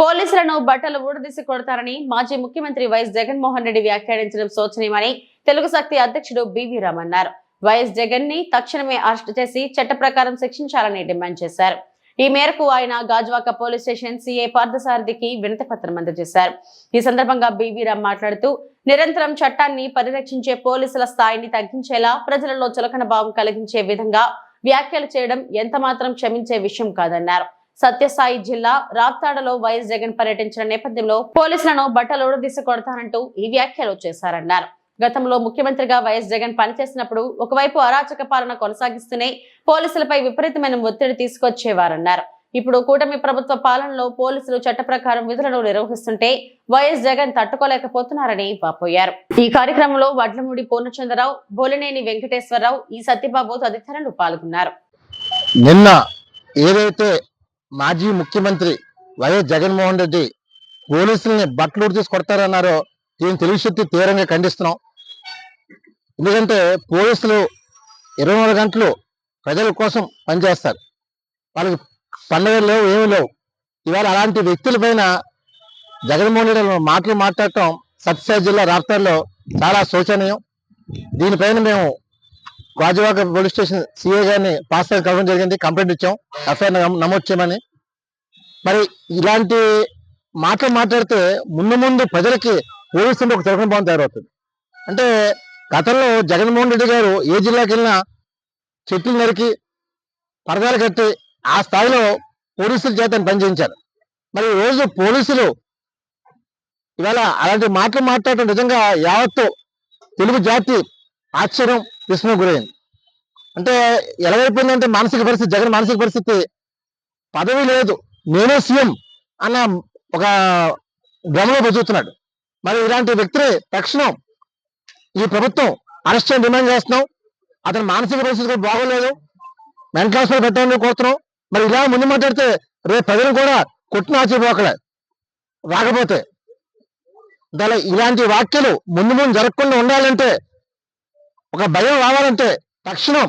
పోలీసులను బట్టలు ఊడదీసి కొడతారని మాజీ ముఖ్యమంత్రి వైఎస్ జగన్మోహన్ రెడ్డి వ్యాఖ్యానించడం శోచనీయమని తెలుగు శక్తి అధ్యక్షుడు బివి రామ్ అన్నారు. వైఎస్ జగన్ని తక్షణమే అరెస్టు చేసి చట్ట ప్రకారం శిక్షించాలని డిమాండ్ చేశారు. ఈ మేరకు ఆయన గాజువాక పోలీస్ స్టేషన్ సీఏ పార్థసారథికి వినతి పత్రం అందజేశారు. ఈ సందర్భంగా బీవీ రామ్ మాట్లాడుతూ నిరంతరం చట్టాన్ని పరిరక్షించే పోలీసుల స్థాయిని తగ్గించేలా ప్రజలలో చులకన భావం కలిగించే విధంగా వ్యాఖ్యలు చేయడం ఎంత మాత్రం క్షమించే విషయం కాదన్నారు. సత్యసాయి జిల్లా రాప్తాడలో వైఎస్ జగన్ పర్యటించిన నేపథ్యంలో పోలీసులను బట్టలు ఊడదీసి కొడతానంటూ ఈ వ్యాఖ్యలు చేశారన్నారు. గతంలో ముఖ్యమంత్రిగా వైఎస్ జగన్ పనిచేసినప్పుడు ఒకవైపు అరాచక పాలన కొనసాగిస్తూనే పోలీసులపై విపరీతమైన ఒత్తిడి తీసుకొచ్చేవారన్నారు. ఇప్పుడు కూటమి ప్రభుత్వ పాలనలో పోలీసులు చట్ట ప్రకారం విధులను నిర్వహిస్తుంటే వైఎస్ జగన్ తట్టుకోలేకపోతున్నారని వాపోయారు. ఈ కార్యక్రమంలో వడ్లమూడి పూర్ణచంద్రరావు బోలినేని వెంకటేశ్వరరావు ఈ సత్యబాబు తదితరులు పాల్గొన్నారు. నిన్న ఏదైతే మాజీ ముఖ్యమంత్రి వైఎస్ జగన్మోహన్ రెడ్డి పోలీసుల్ని బట్టలు తీసి కొడతారన్నారో. దీని తెలివిశక్తి శక్తి తీవ్రంగా ఖండిస్తున్నాం. ఎందుకంటే పోలీసులు ఇరవై నాలుగు గంటలు ప్రజల కోసం పనిచేస్తారు. వాళ్ళకి పండుగలు లేవు ఏమీ లేవు. ఇవాళ అలాంటి వ్యక్తులపైన జగన్మోహన్ రెడ్డి మాటలు మాట్లాడటం సత్యసాయి జిల్లా రాప్తార్లో చాలా శోచనీయం. దీనిపైన మేము గాజువాక పోలీస్ స్టేషన్ సిఏ గారిని పాస్ కలవడం జరిగింది. కంప్లైంట్ ఇచ్చాం. ఎఫ్ఐఆర్ నమోదు చేయమని. మరి ఇలాంటి మాటలు మాట్లాడితే ముందు ముందు ప్రజలకి పోలీసులు ఒక తిరగని భావం తయారవుతుంది. అంటే గతంలో జగన్మోహన్ రెడ్డి గారు ఏ జిల్లాకి వెళ్ళినా చెట్లు నరికి పరదాలు కట్టి ఆ స్థాయిలో పోలీసుల చేత పనిచేయించారు మరి రోజు పోలీసులు ఇవాళ అలాంటి మాటలు మాట్లాడటం నిజంగా యావత్తు తెలుగు జాతి ఆశ్చర్యం. విస్మయం గురైంది అంటే ఎలాగైపోయిందంటే మానసిక పరిస్థితి జగన్ మానసిక పరిస్థితి పదవి లేదు నేనే సీఎం అన్న ఒక భ్రమలో బతుకుతున్నాడు మరి ఇలాంటి వ్యక్తిని తక్షణం ఈ ప్రభుత్వం అరెస్ట్ చేయడం డిమాండ్ చేస్తున్నాం. అతని మానసిక పరిస్థితి కూడా బాగోలేదు. మెంటల్ హాస్పిటల్ పెట్టాలని కోరుతున్నాం. మరి ఇలా ముందు మాట్లాడితే రేపు ప్రజలు కూడా కొట్టిన ఆచిపోకలే రాకపోతే. దాని ఇలాంటి వ్యాఖ్యలు ముందు ముందు జరగకుండా ఉండాలంటే ఒక భయం రావాలంటే తక్షణం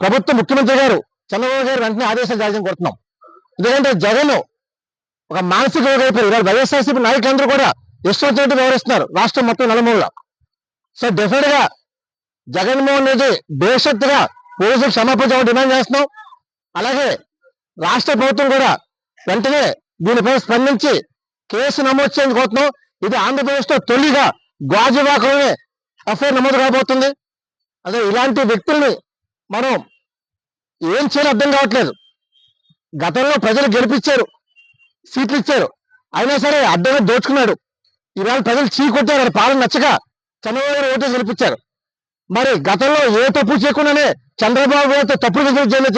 ప్రభుత్వ ముఖ్యమంత్రి గారు చంద్రబాబు గారు వెంటనే ఆదేశాలు జారీ కోరుతున్నాం. ఎందుకంటే జగన్ ఒక మానసిక అయిపోయి ఇవాళ వైఎస్ఆర్సీపీ నాయకులందరూ కూడా ఇష్టం వ్యవహరిస్తున్నారు. రాష్ట్రం మొత్తం నలుమూల సో డెఫినెట్గా జగన్మోహన్ రెడ్డి భవిష్యత్తుగా పోలీసులకు క్షమాపణ డిమాండ్ చేస్తున్నాం. అలాగే రాష్ట్ర ప్రభుత్వం కూడా వెంటనే దీనిపై స్పందించి కేసు నమోదు చేయని కోరుతున్నాం. ఇది ఆంధ్రప్రదేశ్లో తొలిగా గాజువాకలోనే ఎఫ్ఐఆర్ నమోదు కాబోతుంది అదే ఇలాంటి వ్యక్తుల్ని మనం ఏం చేయాలో అర్థం కావట్లేదు. గతంలో ప్రజలు గెలిపించారు సీట్లు ఇచ్చారు అయినా సరే అడ్డంగా దోచుకున్నాడు. ఈవేళ ప్రజలు చీకొట్టారు ఆయన పాలన నచ్చక చంద్రబాబు గారు గెలిపించారు. మరి గతంలో ఏ తప్పు చేయకుండానే చంద్రబాబు గారితో తప్పుడు రిజల్ట్ జైల్లో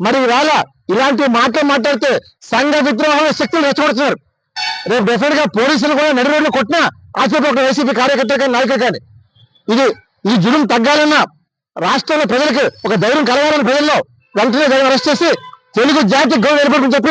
మరి ఇవాళ ఇలాంటి మాటలు మాట్లాడితే సంఘ విద్రోహం శక్తులు రెచ్చగొడుతున్నారు. రేపు డెఫినెట్గా పోలీసులు కూడా నడి రోడ్లు కొట్టినా ఆచూపి ఒక వైసీపీ కార్యకర్త కానీ నాయకులు కానీ ఇది ఈ జులుం తగ్గాలన్నా రాష్ట్రంలో ప్రజలకు ఒక ధైర్యం కలగాలని ప్రజల్లో వెంటనే జగన్ అరెస్ట్ చేసి తెలుగు జాతి గౌరవం ఏర్పడుతుందని చెప్పి